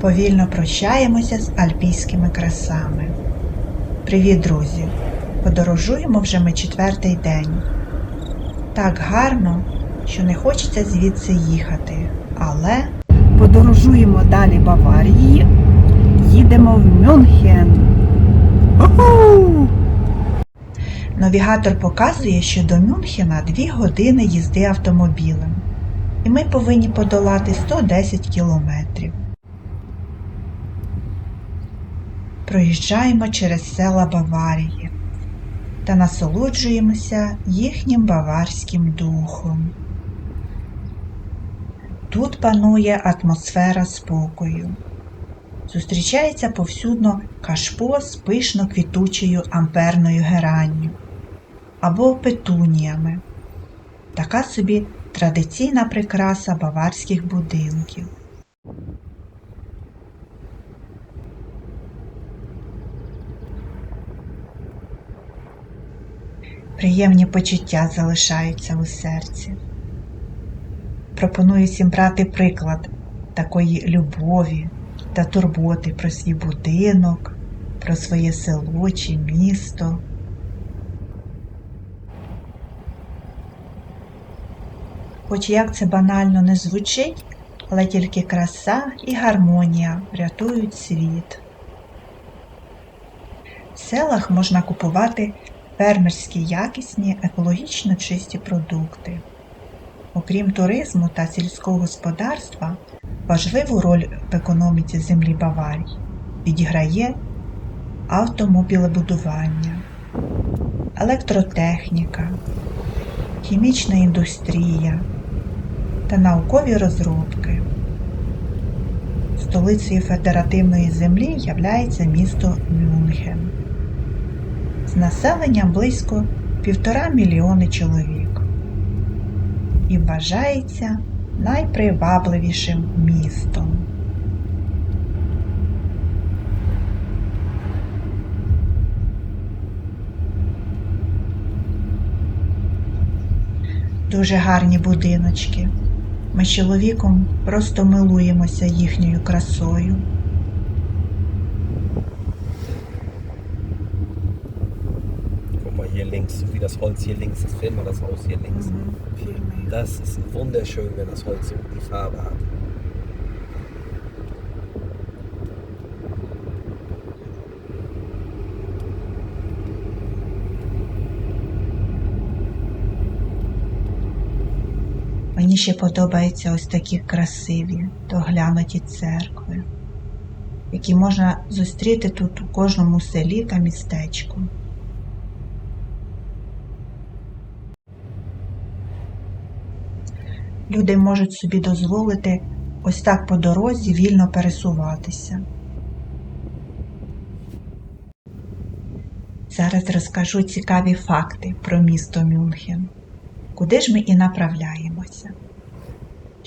Повільно прощаємося з альпійськими красами. Привіт, друзі! Подорожуємо вже ми четвертий день. Так гарно, що не хочеться звідси їхати, але подорожуємо далі Баварії. Їдемо в Мюнхен. Навігатор показує, що до Мюнхена 2 години їзди автомобілем, і ми повинні подолати 110 кілометрів. Проїжджаємо через села Баварії та насолоджуємося їхнім баварським духом. Тут панує атмосфера спокою. Зустрічається повсюдно кашпо з пишно квітучою амперною геранню або петуніями. Така собі традиційна прикраса баварських будинків. Приємні почуття залишаються у серці. Пропоную всім брати приклад такої любові та турботи про свій будинок, про своє село чи місто. Хоч як це банально не звучить, але тільки краса і гармонія врятують світ. В селах можна купувати фермерські якісні екологічно чисті продукти. Окрім туризму та сільського господарства, важливу роль в економіці землі Баварії відіграє автомобілебудування, електротехніка, хімічна індустрія та наукові розробки. Столицею федеративної землі являється місто Мюнхен з населенням близько півтора мільйони чоловік і вважається найпривабливішим містом. Дуже гарні будиночки. Ми з чоловіком просто милуємося їхньою красою. Links, wie das Holz hier links ist. Film mal das Haus hier links. Mhm, Das ist wunderschön, wenn das Holz so die Farbe hat. Мені ще подобаються ось такі красиві, доглянуті церкви, які можна зустріти тут у кожному селі та містечку. Люди можуть собі дозволити ось так по дорозі вільно пересуватися. Зараз розкажу цікаві факти про місто Мюнхен. Куди ж ми і направляємося?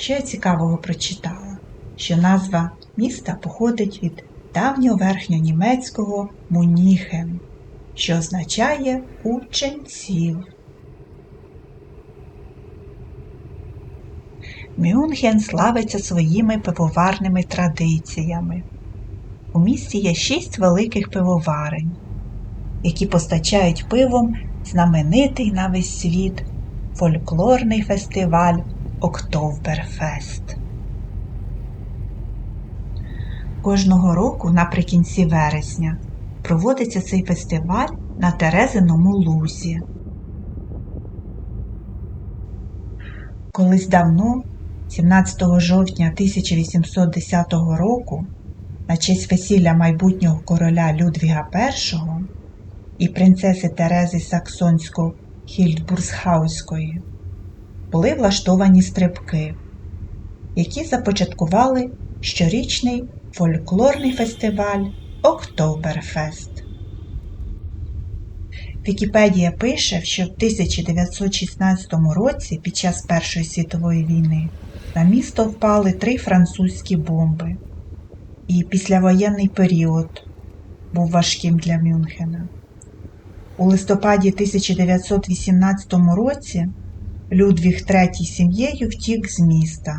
Я цікавого прочитала? Що назва міста походить від давньоверхньонімецького Муніхен, що означає ученців. Мюнхен славиться своїми пивоварними традиціями. У місті є шість великих пивоварень, які постачають пивом знаменитий на весь світ фольклорний фестиваль Октоберфест. Кожного року наприкінці вересня проводиться цей фестиваль на Терезиному лузі. Колись давно, 17 жовтня 1810 року, на честь весілля майбутнього короля Людвіга І і принцеси Терези Саксонсько Хільдбурзхауської були влаштовані стрибки, які започаткували щорічний фольклорний фестиваль Октоберфест. Вікіпедія пише, що в 1916 році під час Першої світової війни на місто впали три французькі бомби, і післявоєнний період був важким для Мюнхена. У листопаді 1918 році Людвіг III сім'єю втік з міста,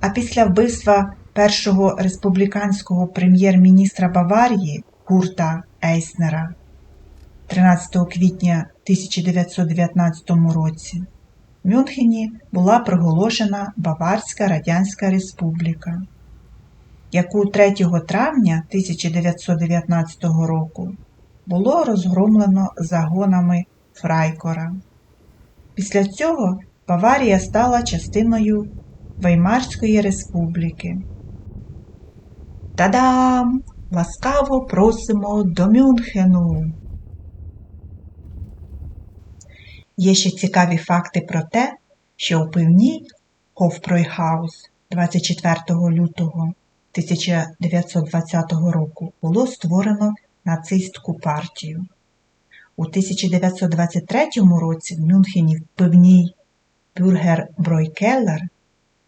а після вбивства першого республіканського прем'єр-міністра Баварії Курта Ейснера 13 квітня 1919 році Мюнхені була проголошена Баварська Радянська Республіка, яку 3 травня 1919 року було розгромлено загонами Фрайкора. Після цього Баварія стала частиною Веймарської республіки. Та-дам! Ласкаво просимо до Мюнхену! Є ще цікаві факти про те, що у пивній Хофпройхаус 24 лютого 1920 року було створено нацистську партію. У 1923 році в Мюнхені в пивній Бюргер Бройкеллер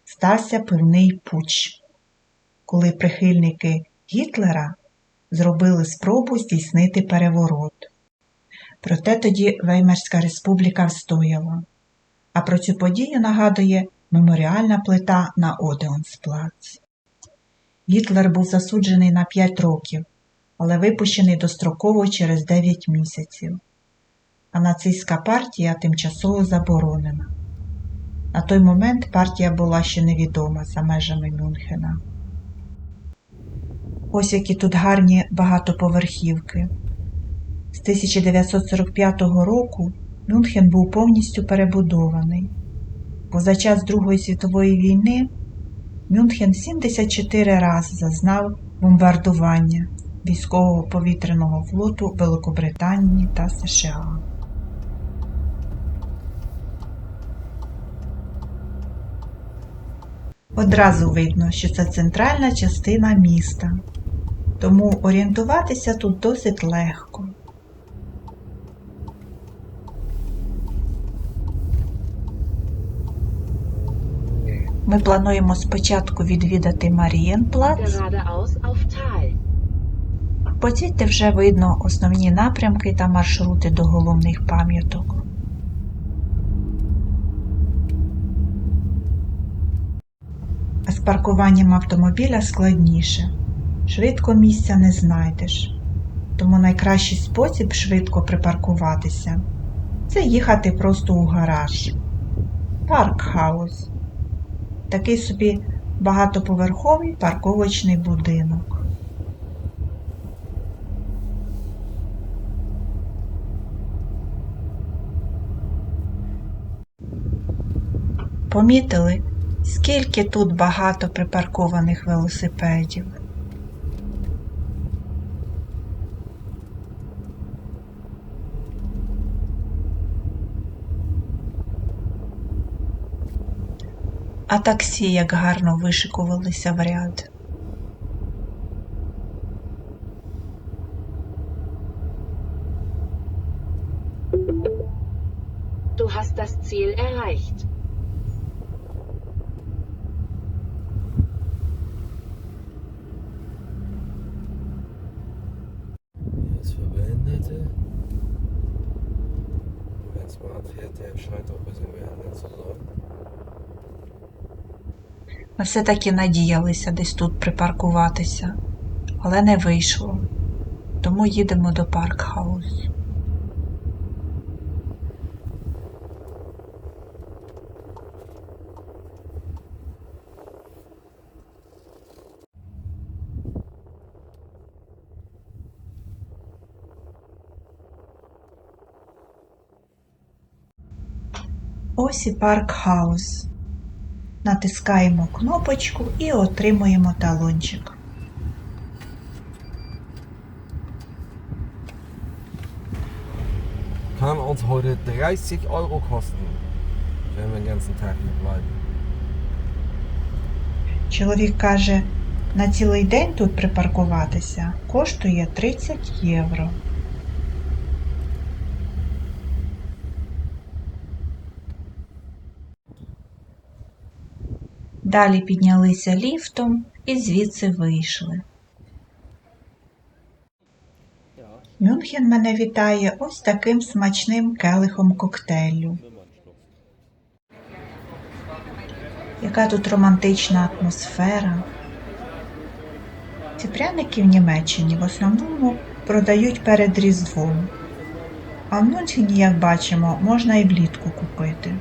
стався пивний путч, коли прихильники Гітлера зробили спробу здійснити переворот. Проте тоді Веймарська республіка встояла. А про цю подію нагадує меморіальна плита на Одеонсплац. Гітлер був засуджений на 5 років, але випущений достроково через 9 місяців. А нацистська партія тимчасово заборонена. На той момент партія була ще невідома за межами Мюнхена. Ось які тут гарні багатоповерхівки. З 1945 року Мюнхен був повністю перебудований, бо за час Другої світової війни Мюнхен 74 рази зазнав бомбардування військового повітряного флоту Великобританії та США. Одразу видно, що це центральна частина міста, тому орієнтуватися тут досить легко. Ми плануємо спочатку відвідати Марієнплац. Потім вже видно основні напрямки та маршрути до головних пам'яток. А з паркуванням автомобіля складніше. Швидко місця не знайдеш. Тому найкращий спосіб швидко припаркуватися це їхати просто у гараж. Паркхаус. Такий собі багатоповерховий парковочний будинок. Помітили, скільки тут багато припаркованих велосипедів. А таксі як гарно вишикувалися в ряд. Du hast das Ziel erreicht. Все-таки надіялися десь тут припаркуватися, але не вийшло. Тому їдемо до Паркхаус. Ось і Паркхаус. Натискаємо кнопочку і отримуємо талончик. Kann uns heute 30 Euro kosten, wenn wir den ganzen Tag hier bleiben. Чоловік каже, на цілий день тут припаркуватися коштує 30 євро. Далі піднялися ліфтом і звідси вийшли. Мюнхен мене вітає ось таким смачним келихом коктейлю. Яка тут романтична атмосфера. Ці пряники в Німеччині в основному продають перед Різдвом. А в Мюнхені, як бачимо, можна і влітку купити.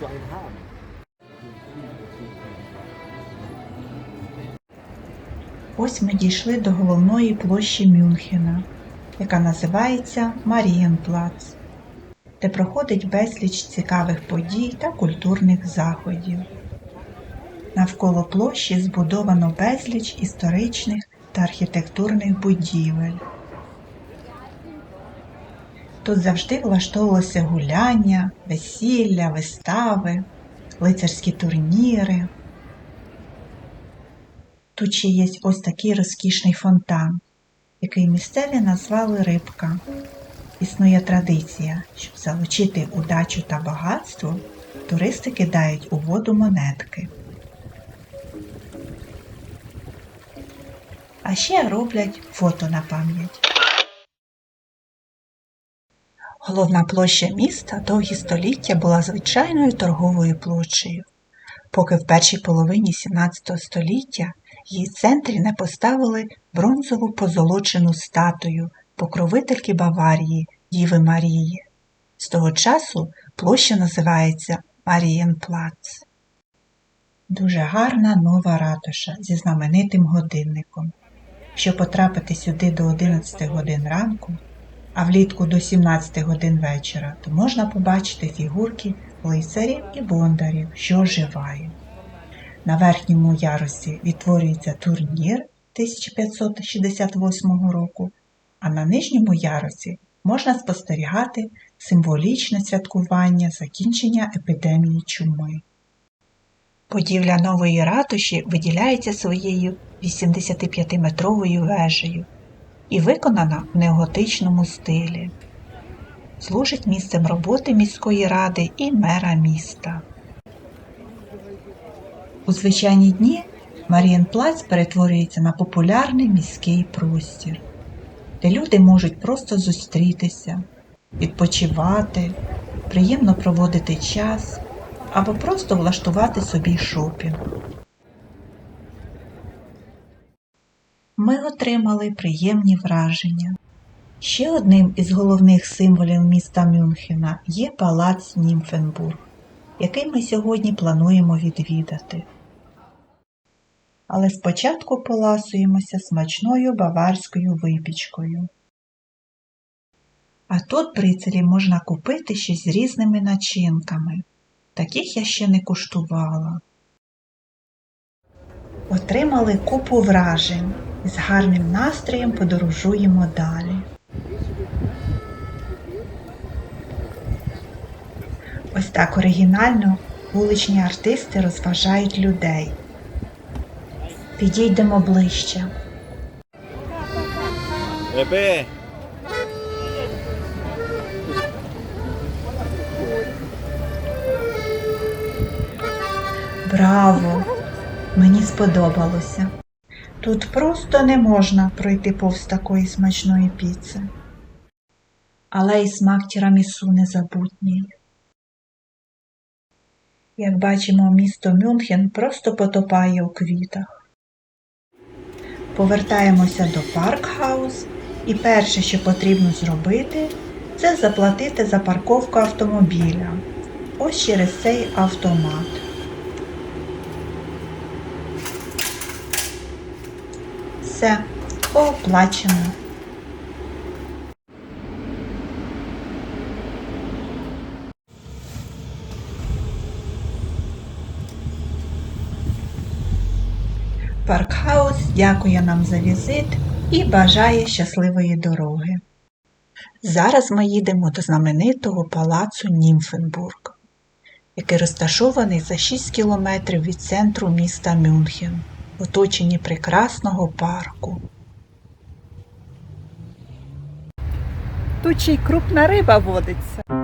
Du einen haben. Ось ми дійшли до головної площі Мюнхена, яка називається Марієнплац, де проходить безліч цікавих подій та культурних заходів. Навколо площі збудовано безліч історичних та архітектурних будівель. Тут завжди влаштовувалося гуляння, весілля, вистави, лицарські турніри. Тут ще є ось такий розкішний фонтан, який місцеві назвали рибка. Існує традиція, щоб залучити удачу та багатство, туристи кидають у воду монетки. А ще роблять фото на пам'ять. Головна площа міста довгі століття була звичайною торговою площею, поки в першій половині 17 століття її центрі не поставили бронзову позолочену статую покровительки Баварії Діви Марії. З того часу площа називається Марієнплац. Дуже гарна нова ратуша зі знаменитим годинником. Щоб потрапити сюди до 11 годин ранку, а влітку до 17 годин вечора, то можна побачити фігурки лицарів і бондарів, що оживають. На верхньому ярусі відтворюється турнір 1568 року, а на нижньому ярусі можна спостерігати символічне святкування закінчення епідемії чуми. Будівля нової ратуші виділяється своєю 85-метровою вежею і виконана в неоготичному стилі. Служить місцем роботи міської ради і мера міста. У звичайні дні Марієнплац перетворюється на популярний міський простір, де люди можуть просто зустрітися, відпочивати, приємно проводити час або просто влаштувати собі шопінг. Ми отримали приємні враження. Ще одним із головних символів міста Мюнхена є палац Німфенбург, який ми сьогодні плануємо відвідати. Але спочатку поласуємося смачною баварською випічкою. А тут брицелі можна купити ще з різними начинками. Таких я ще не куштувала. Отримали купу вражень. З гарним настроєм подорожуємо далі. Ось так оригінально вуличні артисти розважають людей. Підійдемо ближче. Ebe! Браво! Мені сподобалося. Тут просто не можна пройти повз такої смачної піци. Але й смак тірамісу незабутній. Як бачимо, місто Мюнхен просто потопає у квітах. Повертаємося до Паркхаус, і перше, що потрібно зробити, це заплатити за парковку автомобіля. Ось через цей автомат. Все, оплачено. Паркхаус дякує нам за візит і бажає щасливої дороги. Зараз ми їдемо до знаменитого палацу Німфенбург, який розташований за 6 кілометрів від центру міста Мюнхен, оточенні прекрасного парку. Тут ще й крупна риба водиться.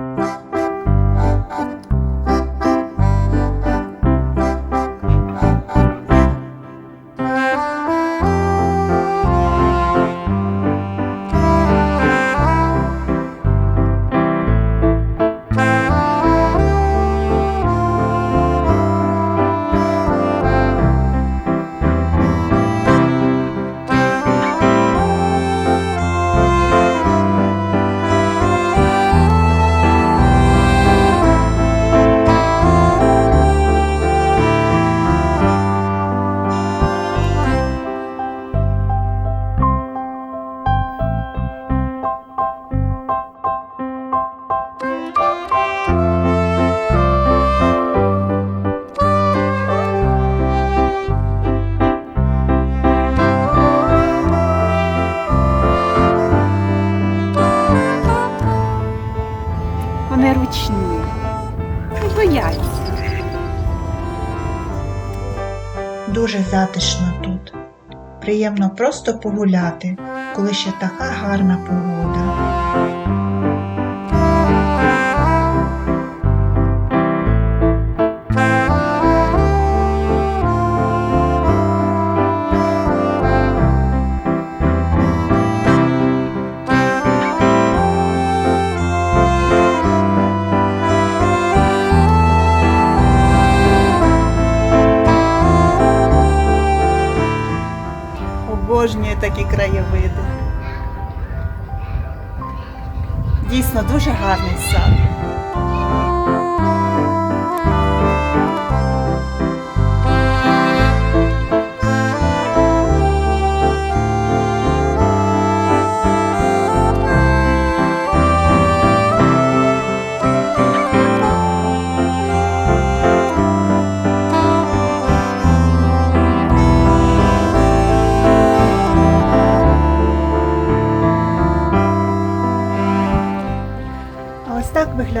Приємно просто погуляти, коли ще така гарна погода.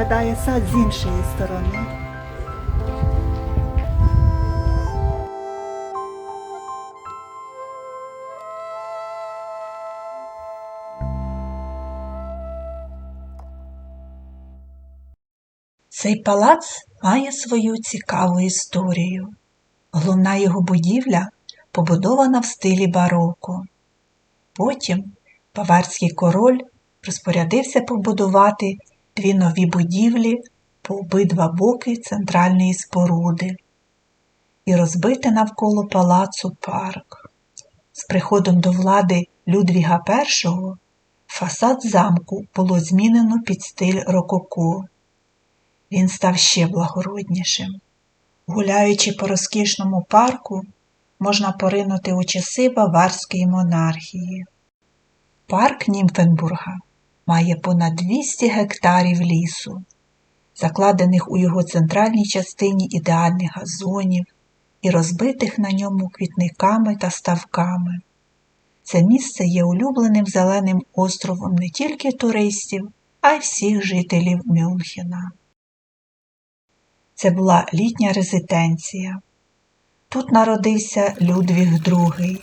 Виглядає сад з іншої сторони. Цей палац має свою цікаву історію. Головна його будівля побудована в стилі бароко. Потім баварський король розпорядився побудувати дві нові будівлі по обидва боки центральної споруди і розбити навколо палацу парк. З приходом до влади Людвіга І фасад замку було змінено під стиль рококо. Він став ще благороднішим. Гуляючи по розкішному парку, можна поринути у часи баварської монархії. Парк Німфенбурга має понад 200 гектарів лісу, закладених у його центральній частині ідеальних газонів і розбитих на ньому квітниками та ставками. Це місце є улюбленим зеленим островом не тільки туристів, а й всіх жителів Мюнхена. Це була літня резиденція. Тут народився Людвіг II,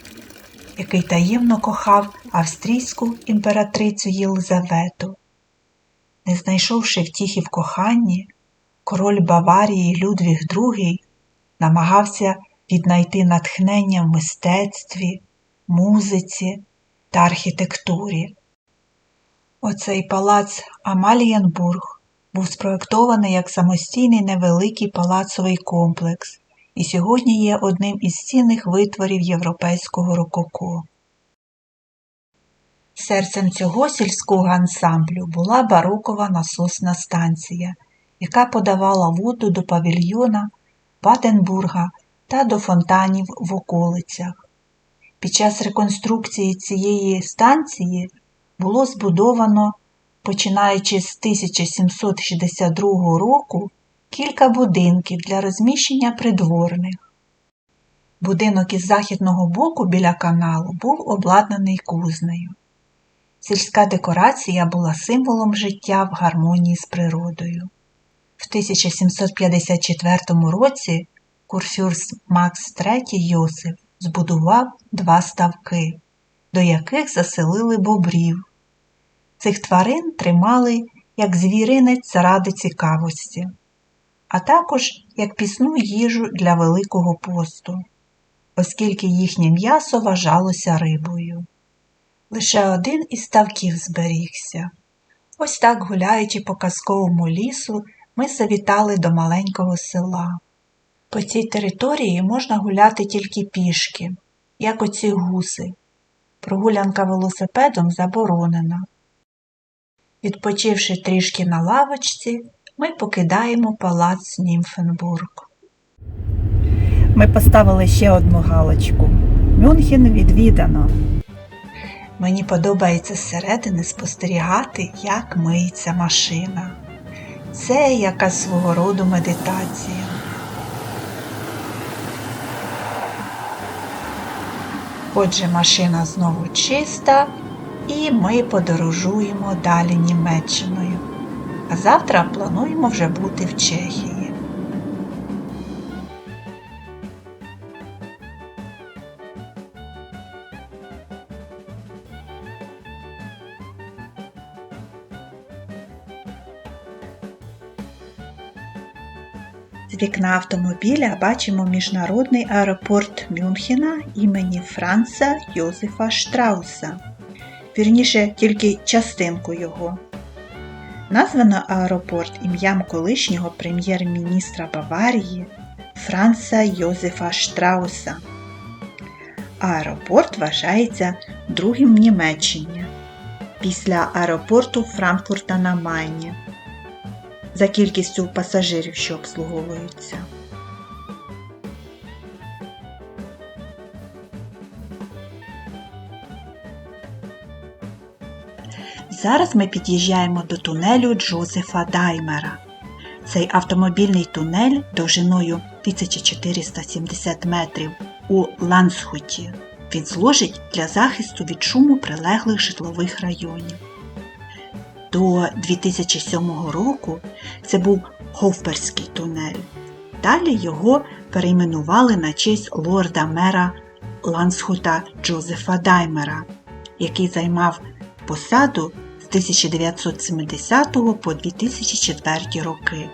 який таємно кохав австрійську імператрицю Єлизавету. Не знайшовши втіхи в коханні, король Баварії Людвіг II намагався віднайти натхнення в мистецтві, музиці та архітектурі. Оцей палац Амалієнбург був спроєктований як самостійний невеликий палацовий комплекс і сьогодні є одним із цінних витворів європейського рококо. Серцем цього сільського ансамблю була барокова насосна станція, яка подавала воду до павільйона Баденбурга та до фонтанів в околицях. Під час реконструкції цієї станції було збудовано, починаючи з 1762 року, кілька будинків для розміщення придворних. Будинок із західного боку біля каналу був обладнаний кузнею. Сільська декорація була символом життя в гармонії з природою. В 1754 році курфюрст Макс III Йосиф збудував два ставки, до яких заселили бобрів. Цих тварин тримали як звіринець заради цікавості, а також як пісну їжу для Великого посту, оскільки їхнє м'ясо вважалося рибою. Лише один із ставків зберігся. Ось так, гуляючи по казковому лісу, ми завітали до маленького села. По цій території можна гуляти тільки пішки, як оці гуси. Прогулянка велосипедом заборонена. Відпочивши трішки на лавочці, ми покидаємо палац Німфенбург. Ми поставили ще одну галочку. Мюнхен відвідано. Мені подобається зсередини спостерігати, як миється машина. Це якась свого роду медитація. Отже, машина знову чиста, і ми подорожуємо далі Німеччиною а завтра плануємо вже бути в Чехії. З вікна автомобіля бачимо міжнародний аеропорт Мюнхена імені Франца Йозефа Штрауса. Вірніше тільки частинку його. Названо аеропорт ім'ям колишнього прем'єр-міністра Баварії Франца Йозефа Штрауса. Аеропорт вважається другим в Німеччині після аеропорту Франкфурта на Майні за кількістю пасажирів, що обслуговуються. Зараз ми під'їжджаємо до тунелю Джозефа Даймера. Цей автомобільний тунель довжиною 1470 метрів у Лансхуті. Він служить для захисту від шуму прилеглих житлових районів. До 2007 року це був Хофберський тунель. Далі його перейменували на честь лорда мера Лансхута Джозефа Даймера, який займав посаду 1970 по 2004 роки.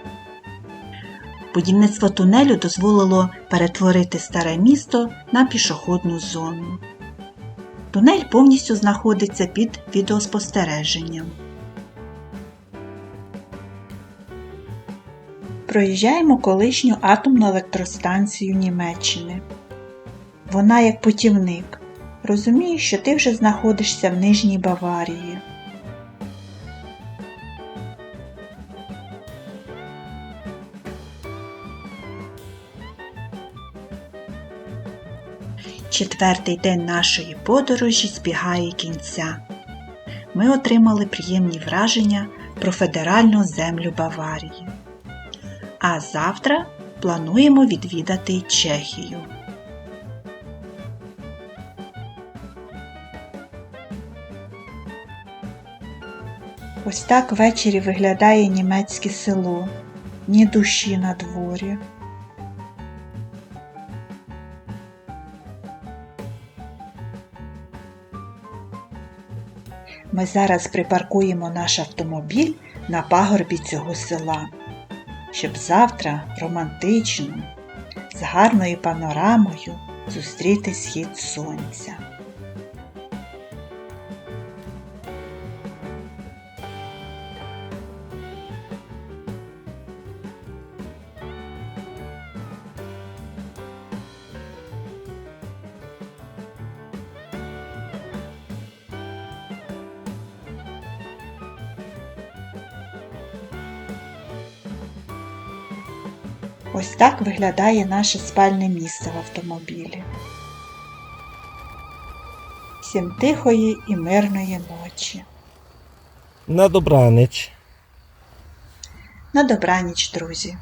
Будівництво тунелю дозволило перетворити старе місто на пішохідну зону. Тунель повністю знаходиться під відеоспостереженням. Проїжджаємо колишню атомну електростанцію Німеччини. Вона як путівник. Розумієш, що ти вже знаходишся в Нижній Баварії. Четвертий день нашої подорожі збігає кінця. Ми отримали приємні враження про федеральну землю Баварії. А завтра плануємо відвідати Чехію. Ось так ввечері виглядає німецьке село, ні душі на дворі. Ми зараз припаркуємо наш автомобіль на пагорбі цього села, щоб завтра романтично, з гарною панорамою зустріти схід сонця. Так виглядає наше спальне місце в автомобілі. Всім тихої і мирної ночі. На добраніч. На добраніч, друзі!